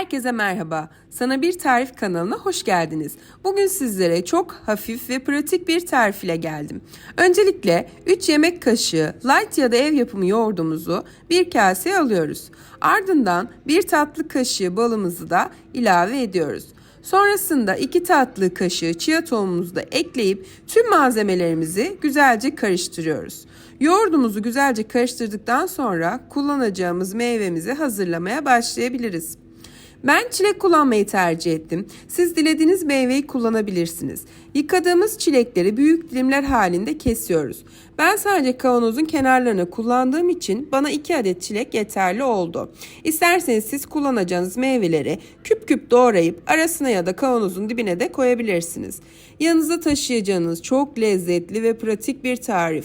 Herkese merhaba. Sana bir tarif kanalına hoş geldiniz. Bugün sizlere çok hafif ve pratik bir tarif ile geldim. Öncelikle 3 yemek kaşığı light ya da ev yapımı yoğurdumuzu bir kaseye alıyoruz. Ardından 1 tatlı kaşığı balımızı da ilave ediyoruz. Sonrasında 2 tatlı kaşığı chia tohumumuzu da ekleyip tüm malzemelerimizi güzelce karıştırıyoruz. Yoğurdumuzu güzelce karıştırdıktan sonra kullanacağımız meyvemizi hazırlamaya başlayabiliriz. Ben çilek kullanmayı tercih ettim. Siz dilediğiniz meyveyi kullanabilirsiniz. Yıkadığımız çilekleri büyük dilimler halinde kesiyoruz. Ben sadece kavanozun kenarlarını kullandığım için bana 2 adet çilek yeterli oldu. İsterseniz siz kullanacağınız meyveleri küp küp doğrayıp arasına ya da kavanozun dibine de koyabilirsiniz. Yanınızda taşıyacağınız çok lezzetli ve pratik bir tarif.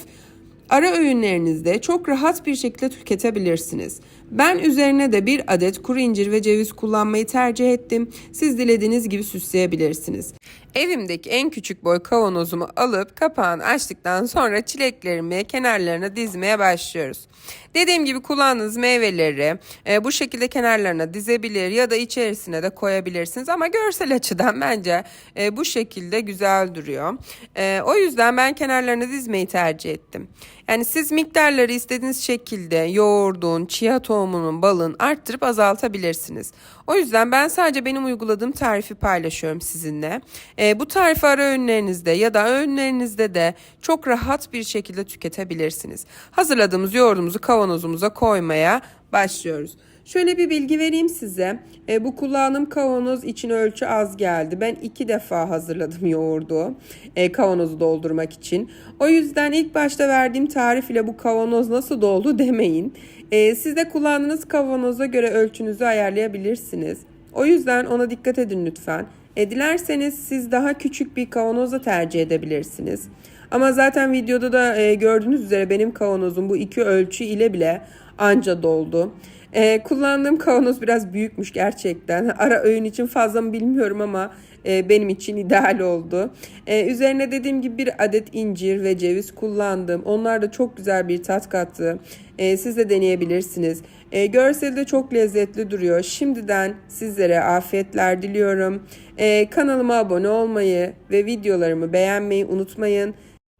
Ara öğünlerinizde çok rahat bir şekilde tüketebilirsiniz. Ben üzerine de bir adet kuru incir ve ceviz kullanmayı tercih ettim. Siz dilediğiniz gibi süsleyebilirsiniz. Evimdeki en küçük boy kavanozumu alıp kapağını açtıktan sonra çileklerimi kenarlarına dizmeye başlıyoruz. Dediğim gibi kullandığınız meyveleri e, bu şekilde kenarlarına dizebilir ya da içerisine de koyabilirsiniz ama görsel açıdan bence e, bu şekilde güzel duruyor. E, o yüzden ben kenarlarına dizmeyi tercih ettim. Yani siz miktarları istediğiniz şekilde yoğurdun, chia tohumunun, balın arttırıp azaltabilirsiniz. O yüzden ben sadece benim uyguladığım tarifi paylaşıyorum sizinle. E, bu tarifi ara öğünlerinizde ya da öğünlerinizde de çok rahat bir şekilde tüketebilirsiniz. Hazırladığımız yoğurdumuzu kavanozumuza koymaya başlıyoruz. Şöyle bir bilgi vereyim size. E, bu kullandığım kavanoz için ölçü az geldi. Ben iki defa hazırladım yoğurdu. E, kavanozu doldurmak için. O yüzden ilk başta verdiğim tarif ile bu kavanoz nasıl doldu demeyin. E, siz de kullandığınız kavanoza göre ölçünüzü ayarlayabilirsiniz. O yüzden ona dikkat edin lütfen. E, dilerseniz siz daha küçük bir kavanoza tercih edebilirsiniz. Ama zaten videoda da e, gördüğünüz üzere benim kavanozum bu iki ölçü ile bile anca doldu. E, kullandığım kavanoz biraz büyükmüş gerçekten. Ara öğün için fazla mı bilmiyorum ama e, benim için ideal oldu. E, üzerine dediğim gibi bir adet incir ve ceviz kullandım. Onlar da çok güzel bir tat kattı. E, siz de deneyebilirsiniz. E, görseli de çok lezzetli duruyor. Şimdiden sizlere afiyetler diliyorum. E, kanalıma abone olmayı ve videolarımı beğenmeyi unutmayın.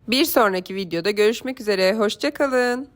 Bir sonraki videoda görüşmek üzere. Hoşçakalın.